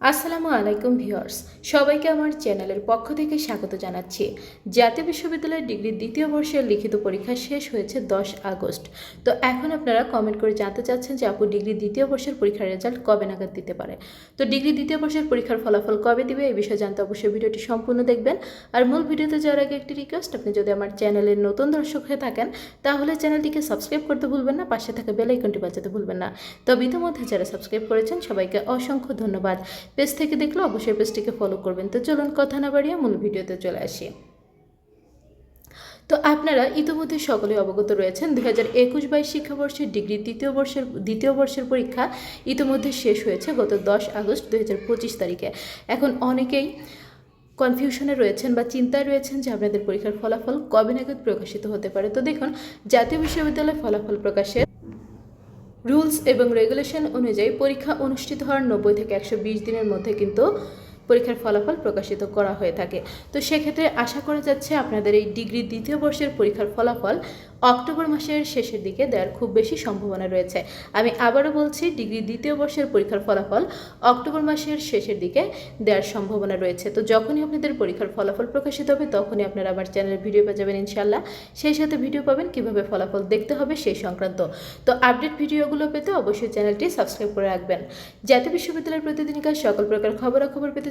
আসসালামু আলাইকুম ভিউয়ার্স, সবাইকে আমার চ্যানেলের পক্ষ থেকে স্বাগত জানাচ্ছি। জাতীয় বিশ্ববিদ্যালয়ের ডিগ্রির দ্বিতীয় বর্ষের লিখিত পরীক্ষা শেষ হয়েছে দশ আগস্ট। তো এখন আপনারা কমেন্ট করে জানতে চাচ্ছেন যে আপু ডিগ্রি দ্বিতীয় বর্ষের পরীক্ষার রেজাল্ট কবে নাগাদ দিতে পারে? তো ডিগ্রি দ্বিতীয় বর্ষের পরীক্ষার ফলাফল কবে দিবে এই বিষয়ে জানতে অবশ্যই ভিডিওটি সম্পূর্ণ দেখবেন। আর মূল ভিডিওতে যাওয়ার আগে একটি রিকোয়েস্ট আপনি যদি আমার চ্যানেলের নতুন দর্শক হয়ে থাকেন, তাহলে চ্যানেলটিকে সাবস্ক্রাইব করতে ভুলবেন না, পাশে থাকা বেল আইকনটি বাজাতে ভুলবেন না। তবে ইতিমধ্যে যারা সাবস্ক্রাইব করেছেন, সবাইকে অসংখ্য ধন্যবাদ। পেজ থেকে দেখলে অবশ্যই পেজটিকে ফলো করবেন। তো চলুন কথা না বাড়িয়ে মূল ভিডিওতে চলে আসি। তো আপনারা ইতিমধ্যে সকলে অবগত রয়েছেন দুই হাজার একুশ বাইশ শিক্ষাবর্ষের ডিগ্রি দ্বিতীয় বর্ষের দ্বিতীয় বর্ষের পরীক্ষা ইতিমধ্যে শেষ হয়েছে গত দশ আগস্ট দুই হাজার পঁচিশ তারিখে। এখন অনেকেই কনফিউশনে রয়েছেন বা চিন্তায় রয়েছেন যে আপনাদের পরীক্ষার ফলাফল কবে নাগাদ প্রকাশিত হতে পারে। তো দেখুন, জাতীয় বিশ্ববিদ্যালয় ফলাফল প্রকাশের রুলস এবং রেগুলেশন অনুযায়ী পরীক্ষা অনুষ্ঠিত হওয়ার নব্বই থেকে একশো বিশ দিনের মধ্যে কিন্তু পরীক্ষার ফলাফল প্রকাশিত করা হয়ে থাকে। তো সেক্ষেত্রে আশা করা যাচ্ছে আপনাদের এই ডিগ্রি দ্বিতীয় বর্ষের পরীক্ষার ফলাফল অক্টোবর মাসের শেষের দিকে দেওয়ার খুব বেশি সম্ভাবনা রয়েছে। আমি আবারও বলছি, ডিগ্রি দ্বিতীয় বর্ষের পরীক্ষার ফলাফল অক্টোবর মাসের শেষের দিকে দেওয়ার সম্ভাবনা রয়েছে। তো যখনই আপনাদের পরীক্ষার ফলাফল প্রকাশিত হবে, তখনই আপনারা আমার চ্যানেলের ভিডিও পেয়ে যাবেন ইনশাল্লাহ সেই সাথে ভিডিও পাবেন, কীভাবে ফলাফল দেখতে হবে সেই সংক্রান্ত। তো আপডেট ভিডিওগুলো পেতে অবশ্যই চ্যানেলটি সাবস্ক্রাইব করে রাখবেন। জাতীয় বিশ্ববিদ্যালয়ের প্রতিদিনকার সকল প্রকার খবরাখবর পেতে